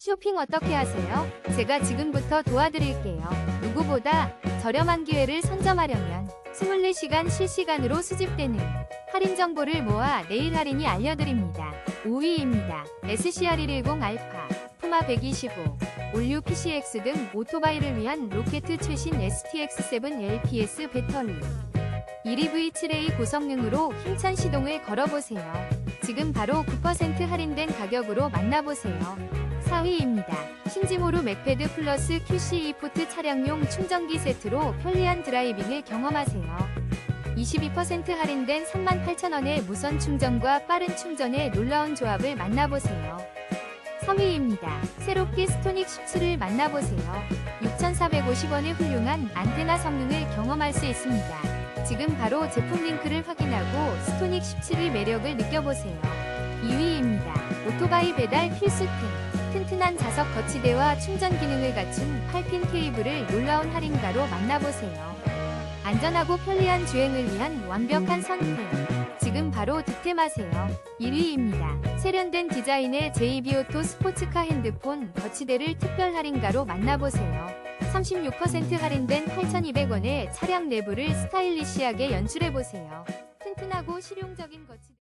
쇼핑 어떻게 하세요? 제가 지금부터 도와드릴게요. 누구보다 저렴한 기회를 선점하려면 24시간 실시간으로 수집되는 할인 정보를 모아 내일 할인이 알려드립니다. 5위입니다. SCR110 알파, 푸마 125, 올류 PCX 등 오토바이를 위한 로켓 최신 STX7 LPS 배터리. 1EV 7A 고성능으로 힘찬 시동을 걸어보세요. 지금 바로 9% 할인된 가격으로 만나보세요. 4위입니다. 신지모루 맥패드 플러스 QCE 포트 차량용 충전기 세트로 편리한 드라이빙을 경험하세요. 22% 할인된 38,000원의 무선 충전과 빠른 충전의 놀라운 조합을 만나보세요. 3위입니다. 새롭게 스토닉 17을 만나보세요. 6,450원의 훌륭한 안테나 성능을 경험할 수 있습니다. 지금 바로 제품 링크를 확인하고 스토닉 17의 매력을 느껴보세요. 2위입니다. 오토바이 배달 필수템. 튼튼한 자석 거치대와 충전 기능을 갖춘 8핀 케이블을 놀라운 할인가로 만나보세요. 안전하고 편리한 주행을 위한 완벽한 선택. 지금 바로 득템하세요. 1위입니다. 세련된 디자인의 JB오토 스포츠카 핸드폰 거치대를 특별 할인가로 만나보세요. 36% 할인된 8,200원에 차량 내부를 스타일리시하게 연출해보세요. 튼튼하고 실용적인 거치대.